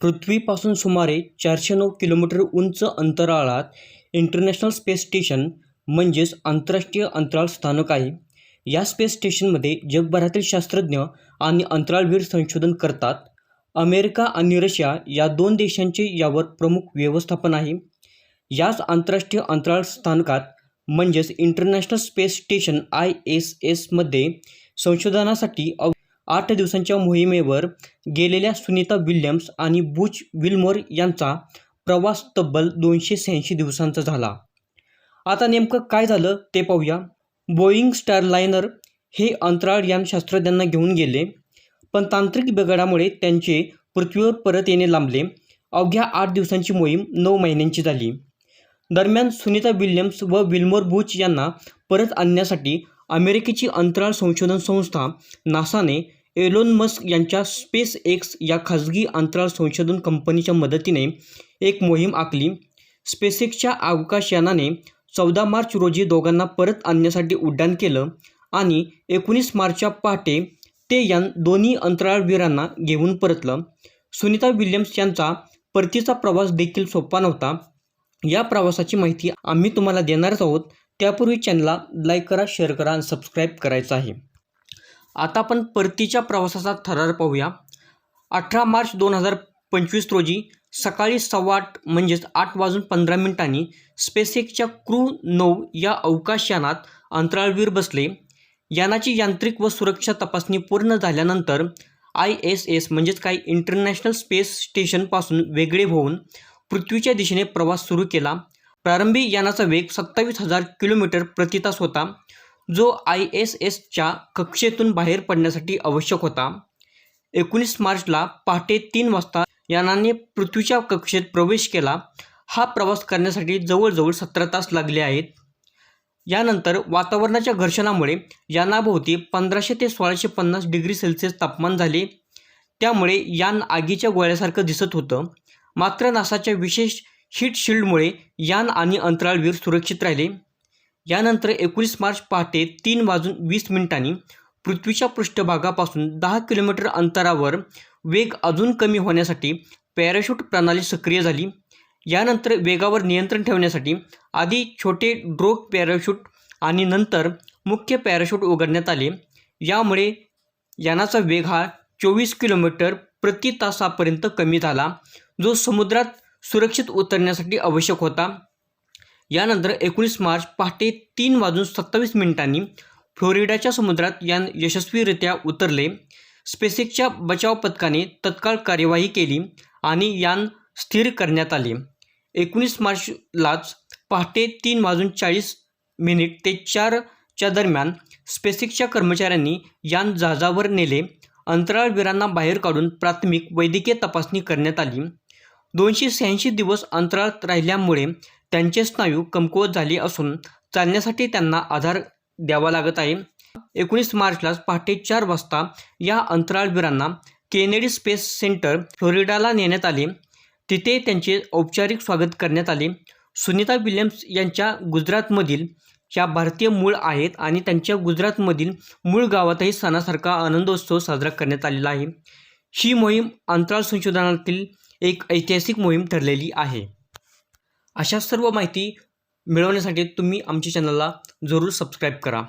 पृथ्वीपासून सुमारे चारशे नऊ किलोमीटर उंच अंतराळात इंटरनॅशनल स्पेस स्टेशन म्हणजेच आंतरराष्ट्रीय अंतराळ स्थानक आहे. या स्पेस स्टेशनमध्ये जगभरातील शास्त्रज्ञ आणि अंतराळवीर संशोधन करतात. अमेरिका आणि रशिया या दोन देशांचे यावर प्रमुख व्यवस्थापन आहे. याच आंतरराष्ट्रीय अंतराळ स्थानकात म्हणजेच international space station I S एसमध्ये संशोधनासाठी अव आठ दिवसांच्या मोहिमेवर गेलेल्या सुनीता विल्यम्स आणि बुच विल्मोर यांचा प्रवास तब्बल दोनशे शहाऐंशी दिवसांचा झाला. आता नेमकं काय झालं ते पाहूया. बोईंग स्टारलायनर हे अंतराळ यान शास्त्रज्ञांना घेऊन गेले पण तांत्रिक बिघाडामुळे त्यांचे पृथ्वीवर परत येणे लांबले. अवघ्या आठ दिवसांची मोहीम नऊ महिन्यांची झाली. दरम्यान सुनीता विल्यम्स व विल्मोर बुच यांना परत आणण्यासाठी अमेरिकेची अंतराळ संशोधन संस्था नासाने एलोन मस्क यांच्या स्पेस एक्स या खाजगी अंतराळ संशोधन कंपनीच्या मदतीने एक मोहीम आखली. स्पेसएक्सच्या अवकाशयानाने चौदा मार्च रोजी दोघांना परत आणण्यासाठी उड्डाण केलं आणि एकोणीस मार्चच्या पहाटे ते यान दोन्ही अंतराळवीरांना घेऊन परतलं. सुनीता विल्यम्स यांचा परतीचा प्रवास देखील सोपा नव्हता. या प्रवासाची माहिती आम्ही तुम्हाला देणारच आहोत. त्यापूर्वी चॅनलला लाईक करा शेअर करा आणि सबस्क्राईब करायचं आहे. आता आपण परतीच्या प्रवासाचा थरार पाहूया. अठरा मार्च दोन हजार पंचवीस रोजी सकाळी सव्वा आठ म्हणजेच आठ वाजून पंधरा मिनिटांनी स्पेसएक्सच्या क्रू नऊ या अवकाशयानात अंतराळवीर बसले. यानाची यांत्रिक व सुरक्षा तपासणी पूर्ण झाल्यानंतर आय एस एस म्हणजेच काही इंटरनॅशनल स्पेस स्टेशनपासून वेगळे होऊन पृथ्वीच्या दिशेने प्रवास सुरू केला. प्रारंभी यानाचा वेग सत्तावीस हजार किलोमीटर प्रति तास होता. जो आय एस एसच्या कक्षेतून बाहेर पडण्यासाठी आवश्यक होता. एकोणीस मार्चला पहाटे तीन वाजता यानाने पृथ्वीच्या कक्षेत प्रवेश केला. हा प्रवास करण्यासाठी जवळजवळ सतरा तास लागले आहेत. यानंतर वातावरणाच्या घर्षणामुळे यानाभोवती पंधराशे ते सोळाशे पन्नास डिग्री सेल्सिअस तापमान झाले. त्यामुळे यान आगीच्या गोळ्यासारखं दिसत होतं. मात्र नासाच्या विशेष हीट शिल्डमुळे यान आणि अंतराळवीर सुरक्षित राहिले. यानंतर एकोणीस मार्च पहाटे तीन वाजून वीस मिनिटांनी पृथ्वीच्या पृष्ठभागापासून दहा किलोमीटर अंतरावर वेग अजून कमी होण्यासाठी पॅराशूट प्रणाली सक्रिय झाली. यानंतर वेगावर नियंत्रण ठेवण्यासाठी आधी छोटे ड्रोग पॅराशूट आणि नंतर मुख्य पॅराशूट उघडण्यात आले. यामुळे यानाचा वेग हा चोवीस किलोमीटर प्रति तासापर्यंत कमी झाला जो समुद्रात सुरक्षित उतरण्यासाठी आवश्यक होता. यानंतर एकोणीस मार्च पहाटे तीन वाजून सत्तावीस मिनिटांनी फ्लोरिडाच्या समुद्रात यान यशस्वीरित्या उतरले. स्पेसिकच्या बचाव पथकाने तत्काळ कार्यवाही केली आणि यान स्थिर करण्यात आले. एकोणीस मार्चलाच पहाटे तीन वाजून चाळीस मिनिट ते चारच्या दरम्यान स्पेसिकच्या कर्मचाऱ्यांनी यान जहाजावर नेले. अंतराळवीरांना बाहेर काढून प्राथमिक वैद्यकीय तपासणी करण्यात आली. दोनशे शहाऐंशी दिवस अंतराळात राहिल्यामुळे त्यांचे स्नायू कमकुवत झाले असून चालण्यासाठी त्यांना आधार द्यावा लागत आहे. एकोणीस मार्चला पहाटे चार वाजता या अंतराळवीरांना केनेडी स्पेस सेंटर फ्लोरिडाला नेण्यात आले. तिथे त्यांचे औपचारिक स्वागत करण्यात आले. सुनीता विल्यम्स यांच्या गुजरातमधील या भारतीय मूळ आहेत आणि त्यांच्या गुजरातमधील मूळ गावातही सणासारखा आनंदोत्सव साजरा करण्यात आलेला आहे. ही मोहीम अंतराळ संशोधनातील एक ऐतिहासिक मोहीम ठरलेली आहे. अशा सर्व माहिती मिळवण्यासाठी तुम्ही आमच्या चॅनलला जरूर सबस्क्राईब करा.